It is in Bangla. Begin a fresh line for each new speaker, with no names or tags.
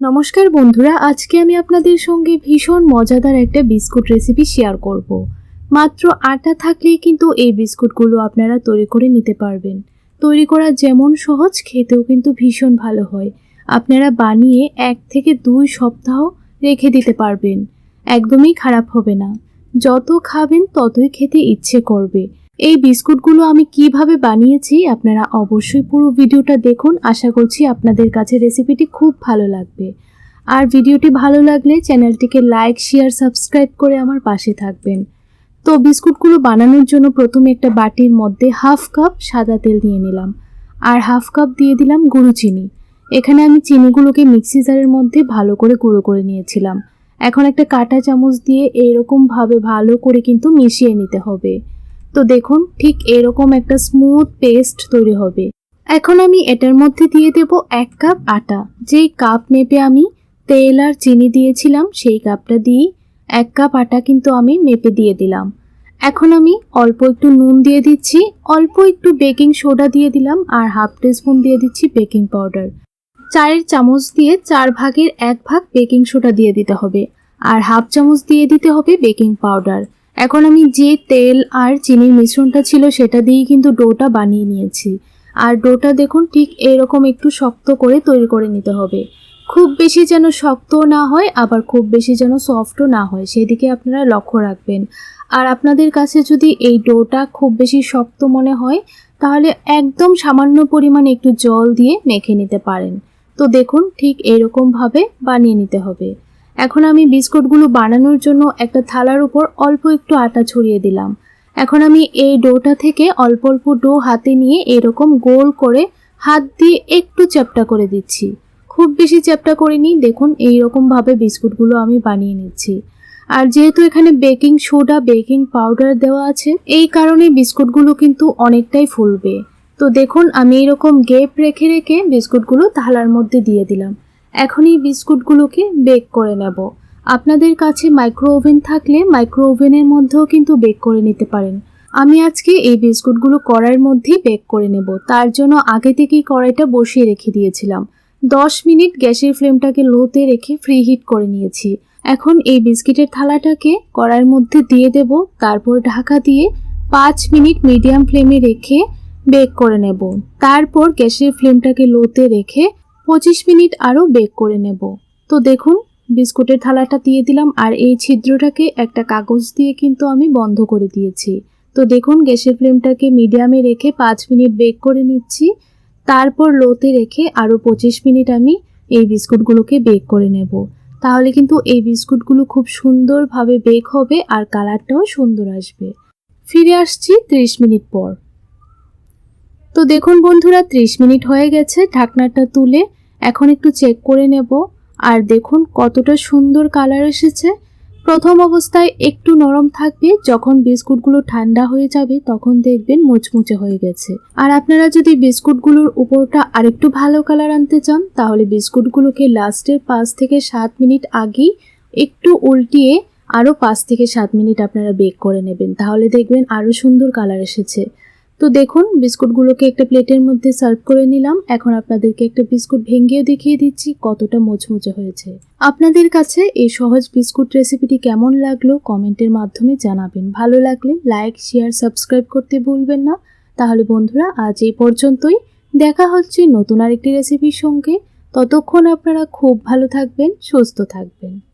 নমস্কার বন্ধুরা, আজকে আমি আপনাদের সঙ্গে ভীষণ মজাদার একটা বিস্কুট রেসিপি শেয়ার করব। মাত্র আটা থাকলেই কিন্তু এই বিস্কুটগুলো আপনারা তৈরি করে নিতে পারবেন। তৈরি করা যেমন সহজ, খেতেও কিন্তু ভীষণ ভালো হয়। আপনারা বানিয়ে এক থেকে দুই সপ্তাহ রেখে দিতে পারবেন। একদমই খারাপ হবে না। যত খাবেন, ততই খেতে ইচ্ছে করবে। এই বিস্কুটগুলো আমি কীভাবে বানিয়েছি আপনারা অবশ্যই পুরো ভিডিওটা দেখুন। আশা করছি আপনাদের কাছে রেসিপিটি খুব ভালো লাগবে। আর ভিডিওটি ভালো লাগলে চ্যানেলটিকে লাইক শেয়ার সাবস্ক্রাইব করে আমার পাশে থাকবেন। তো বিস্কুটগুলো বানানোর জন্য প্রথমে একটা বাটির মধ্যে হাফ কাপ সাদা তেল নিয়ে নিলাম। আর হাফ কাপ দিয়ে দিলাম গুঁড়ো চিনি। এখানে আমি চিনিগুলোকে মিক্সি জারের মধ্যে ভালো করে গুঁড়ো করে নিয়েছিলাম। এখন একটা কাঁটা চামচ দিয়ে এইরকমভাবে ভালো করে কিন্তু মিশিয়ে নিতে হবে। তো দেখুন, ঠিক এরকম একটা স্মুথ পেস্ট তৈরি হবে। এখন আমি এটার মধ্যে দিয়ে দেব এক কাপ আটা। যেই কাপ মেপে আমি তেল আর চিনি দিয়েছিলাম, সেই কাপটা দিয়েই এক কাপ আটা কিন্তু আমি মেপে দিয়ে দিলাম। এখন আমি অল্প একটু নুন দিয়ে দিচ্ছি, অল্প একটু বেকিং সোডা দিয়ে দিলাম আর হাফ টিস্পুন দিয়ে দিচ্ছি বেকিং পাউডার চায়ের চামচ দিয়ে চার ভাগের এক ভাগ বেকিং সোডা দিয়ে দিতে হবে। আর হাফ চামচ দিয়ে দিতে হবে বেকিং পাউডার এখন আমি যে তেল আর চিনির মিশ্রণটা ছিল সেটা দিয়েই কিন্তু ডোটা বানিয়ে নিয়েছি। আর ডোটা দেখুন, ঠিক এরকম একটু শক্ত করে তৈরি করে নিতে হবে। খুব বেশি যেন শক্ত না হয়, আবার খুব বেশি যেন সফটও না হয়, সেদিকে আপনারা লক্ষ্য রাখবেন। আর আপনাদের কাছে যদি এই ডোটা খুব বেশি শক্ত মনে হয়, তাহলে একদম সামান্য পরিমাণে একটু জল দিয়ে মেখে নিতে পারেন। তো দেখুন, ঠিক এরকমভাবে বানিয়ে নিতে হবে। এখন আমি বিস্কুটগুলো বানানোর জন্য একটা থালার উপর অল্প একটু আটা ছড়িয়ে দিলাম। এখন আমি এই ডোটা থেকে অল্প অল্প ডো হাতে নিয়ে এরকম গোল করে হাত দিয়ে একটু চ্যাপটা করে দিচ্ছি। খুব বেশি চ্যাপটা করিনি, দেখুন এই রকমভাবে বিস্কুটগুলো আমি বানিয়ে নিচ্ছি। আর যেহেতু এখানে বেকিং সোডা, বেকিং পাউডার দেওয়া আছে, এই কারণে বিস্কুটগুলো কিন্তু অনেকটাই ফুলবে। তো দেখুন, আমি এরকম গেপ রেখে রেখে বিস্কুটগুলো থালার মধ্যে দিয়ে দিলাম। এখন এই বিস্কুটগুলোকে বেক করে নেব। আপনাদের কাছে মাইক্রো ওভেন থাকলে মাইক্রো ওভেনের মধ্যেও কিন্তু বেক করে নিতে পারেন। আমি আজকে এই বিস্কুটগুলো কড়াইয়ের মধ্যেই বেক করে নেব। তার জন্য আগে থেকেই কড়াইটা বসিয়ে রেখে দিয়েছিলাম। দশ মিনিট গ্যাসের ফ্লেমটাকে লোতে রেখে ফ্রি হিট করে নিয়েছি। এখন এই বিস্কিটের থালাটাকে কড়াইয়ের মধ্যে দিয়ে দেব। তারপর ঢাকা দিয়ে পাঁচ মিনিট মিডিয়াম ফ্লেমে রেখে বেক করে নেব। তারপর গ্যাসের ফ্লেমটাকে লোতে রেখে পঁচিশ মিনিট আরও বেক করে নেব। তো দেখুন, বিস্কুটের থালাটা দিয়ে দিলাম আর এই ছিদ্রটাকে একটা কাগজ দিয়ে কিন্তু আমি বন্ধ করে দিয়েছি। তো দেখুন, গ্যাসের ফ্লেমটাকে মিডিয়ামে রেখে পাঁচ মিনিট বেক করে নিচ্ছি। তারপর লোতে রেখে আরও পঁচিশ মিনিট আমি এই বিস্কুটগুলোকে বেক করে নেব। তাহলে কিন্তু এই বিস্কুটগুলো খুব সুন্দরভাবে বেক হবে আর কালারটাও সুন্দর আসবে। ফিরে আসছি ত্রিশ মিনিট পর। তো দেখুন বন্ধুরা, ত্রিশ মিনিট হয়ে গেছে, ঢাকনাটা তুলে এখন একটু চেক করে নেব। আর দেখুন কতটা সুন্দর কালার এসেছে। প্রথম অবস্থায় একটু নরম থাকবে, যখন বিস্কুটগুলো ঠান্ডা হয়ে যাবে তখন দেখবেন মুচমুচে হয়ে গেছে। আর আপনারা যদি বিস্কুটগুলোর উপরটা আরেকটু ভালো কালার আনতে চান, তাহলে বিস্কুটগুলোকে লাস্টের পাঁচ থেকে সাত মিনিট আগেই একটু উল্টিয়ে আরও পাঁচ থেকে সাত মিনিট আপনারা বেক করে নেবেন। তাহলে দেখবেন আরও সুন্দর কালার এসেছে। তো দেখুন, বিস্কুটগুলোকে একটা প্লেটের মধ্যে সার্ভ করে নিলাম। এখন আপনাদেরকে একটা বিস্কুট ভেঙেও দেখিয়ে দিচ্ছি কতটা মোচমোচে হয়েছে। আপনাদের কাছে এই সহজ বিস্কুট রেসিপিটি কেমন লাগল কমেন্টের মাধ্যমে জানাবেন। ভালো লাগলে লাইক, শেয়ার, সাবস্ক্রাইব করতে ভুলবেন না। তাহলে বন্ধুরা, আজ এই পর্যন্তই। দেখা হচ্ছে নতুন আরেকটি রেসিপির সঙ্গে। ততক্ষণ আপনারা খুব ভালো থাকবেন, সুস্থ থাকবেন।